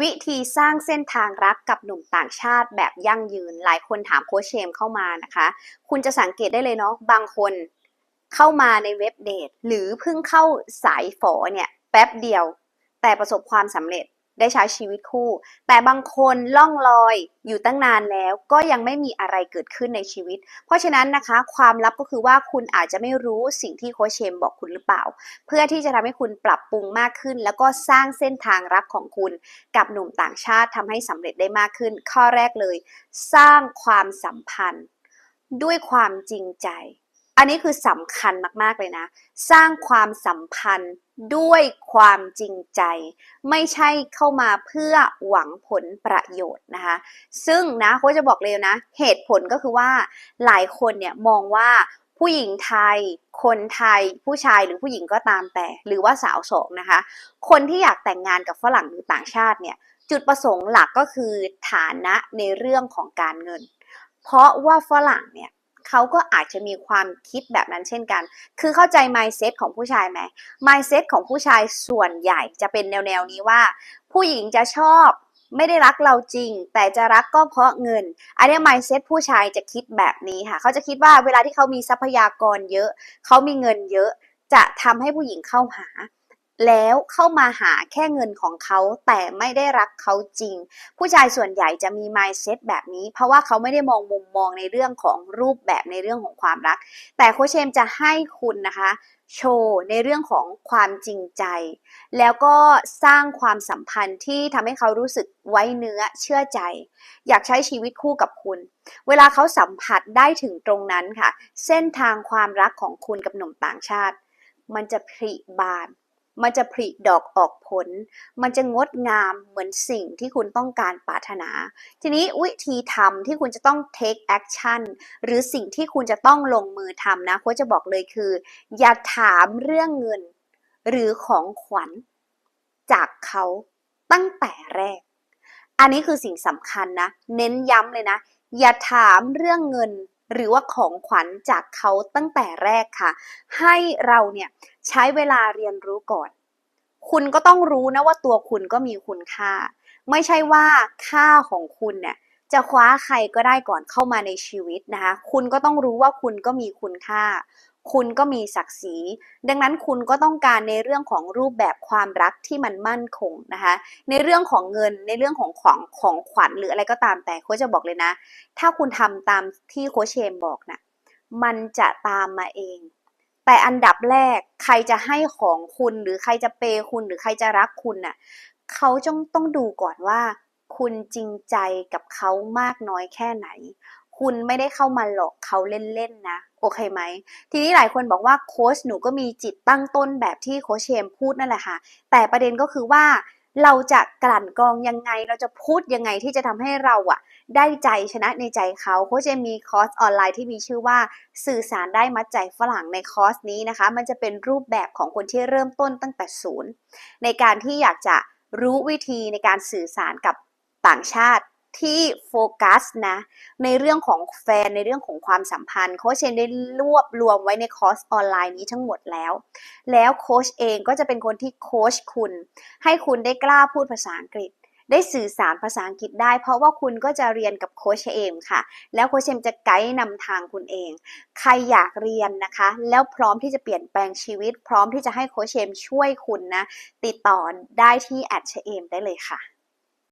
วิธีสร้างเส้นทางรักกับหนุ่มต่างชาติแบบยั่งยืน หลายคนถามโค้ชเชมเข้ามานะคะ คุณจะสังเกตได้เลยเนาะบางคนเข้ามาในเว็บเดทหรือเพิ่งเข้าสายฝอเนี่ยแป๊บเดียว แต่ประสบความสำเร็จ ได้ใช้ชีวิตคู่ แต่บางคนล่องลอยอยู่ตั้งนานแล้วก็ยังไม่มีอะไรเกิดขึ้นในชีวิต เพราะฉะนั้นนะคะ ความลับก็คือว่าคุณอาจจะไม่รู้สิ่งที่โคชเชมบอกคุณหรือเปล่า เพื่อที่จะทำให้คุณปรับปรุงมากขึ้น แล้วก็สร้างเส้นทางรักของคุณ กับหนุ่มต่างชาติทำให้สำเร็จได้มากขึ้น ข้อแรกเลย สร้างความสัมพันธ์ ด้วยความจริงใจ อันนี้คือสำคัญมากๆเลยนะ สร้างความสัมพันธ์ด้วยความจริงใจ ไม่ใช่เข้ามาเพื่อหวังผลประโยชน์นะคะ ซึ่งนะเขาจะบอกเลยนะ เหตุผลก็คือว่าหลายคนเนี่ยมองว่าผู้หญิงไทย คนไทย ผู้ชายหรือผู้หญิงก็ตามแต่ หรือว่าสาวโสดนะคะ คนที่อยากแต่งงานกับฝรั่งหรือต่างชาติเนี่ย จุดประสงค์หลักก็คือฐานะในเรื่องของการเงิน เพราะว่าฝรั่งเนี่ย เขาก็อาจจะมีความคิดแบบนั้นเช่นกัน คือเข้าใจ mindset ของผู้ชายไหม mindset ของผู้ชายส่วนใหญ่จะเป็นแนวแนวนี้ว่า ผู้หญิงจะชอบไม่ได้รักเราจริง แต่จะรักก็เพราะเงิน อันนี้ mindset ผู้ชายจะคิดแบบนี้ค่ะ เขาจะคิดว่าเวลาที่เขามีทรัพยากรเยอะ เขามีเงินเยอะ จะทำให้ผู้หญิงเข้าหา แล้วเข้ามาหาแค่เงินของเขาแต่ไม่ได้รักเขาจริง ผู้ชายส่วนใหญ่จะมี mindset แบบนี้ เพราะว่าเขาไม่ได้มองมุมมองในเรื่องของรูปแบบในเรื่องของความรัก แต่โคชเชมจะให้คุณนะคะโชว์ในเรื่องของความจริงใจ แล้วก็สร้างความสัมพันธ์ที่ทำให้เขารู้สึกไว้เนื้อเชื่อใจ อยากใช้ชีวิตคู่กับคุณ เวลาเขาสัมผัสได้ถึงตรงนั้นค่ะ เส้นทางความรักของคุณกับหนุ่มต่างชาติ มันจะผลิบาน มันจะผลิดอกออกผล มันจะงดงามเหมือนสิ่งที่คุณต้องการปรารถนา ทีนี้วิธีทำที่คุณจะต้อง take action หรือสิ่งที่คุณจะต้องลงมือทำนะโค้ชจะบอกเลยคือ อย่าถามเรื่องเงิน หรือของขวัญ จากเขาตั้งแต่แรก อันนี้คือสิ่งสำคัญนะ เน้นย้ำเลยนะ อย่าถามเรื่องเงินหรือว่าของขวัญจากเขาตั้งแต่แรกค่ะ ให้เราเนี่ยใช้เวลาเรียนรู้ก่อน คุณก็ต้องรู้นะว่าตัวคุณก็มีคุณค่า ไม่ใช่ว่าค่าของคุณเนี่ยจะคว้าใครก็ได้ก่อนเข้ามาในชีวิตนะคะ คุณก็ต้องรู้ว่าคุณก็มีคุณค่า คุณก็มีศักดิ์ศรี ดังนั้นคุณก็ต้องการในเรื่องของรูปแบบความรักที่มันมั่นคงนะคะ ในเรื่องของเงิน ในเรื่องของของของขวัญหรืออะไรก็ตามแต่โค้ชจะบอกเลยนะ ถ้าคุณทำตามที่โค้ชเชมบอกนะมันจะตามมาเอง แต่อันดับแรกใครจะให้ของคุณหรือใครจะเปย์คุณหรือใครจะรักคุณน่ะเขาจ้องต้องดูก่อนว่า คุณจริงใจกับเขามากน้อยแค่ไหน คุณไม่ได้เข้ามาหลอกเขาเล่นๆนะ โอเคไหม ทีนี้หลายคนบอกว่าโค้ชหนูก็มีจิตตั้งต้นแบบที่โค้ชเชมพูดนั่นแหละค่ะ แต่ประเด็นก็คือว่า เราจะกลั่นกรองยังไง เราจะพูดยังไงที่จะทำให้เราอะได้ใจชนะในใจเขาเขาจะมีคอร์สออนไลน์ที่มีชื่อว่าสื่อสารได้มัดใจฝรั่งในคอร์สนี้นะคะ มันจะเป็นรูปแบบของคนที่เริ่มต้นตั้งแต่ศูนย์ในการที่อยากจะรู้วิธีในการสื่อสารกับต่างชาติ ที่โฟกัสนะ ในเรื่องของแฟนในเรื่องของความสัมพันธ์ โค้ชเชนได้รวบรวมไว้ในคอร์สออนไลน์นี้ทั้งหมดแล้ว แล้วโค้ชเองก็จะเป็นคนที่โค้ชคุณ ให้คุณได้กล้าพูดภาษาอังกฤษ ได้สื่อสารภาษาอังกฤษได้ เพราะว่าคุณก็จะเรียนกับโค้ชเอมค่ะ แล้วโค้ชเอมจะไกด์นำทางคุณเอง ใครอยากเรียนนะคะ แล้วพร้อมที่จะเปลี่ยนแปลงชีวิต พร้อมที่จะให้โค้ชเอมช่วยคุณนะ ติดต่อได้ที่แอดเชเอมได้เลยค่ะ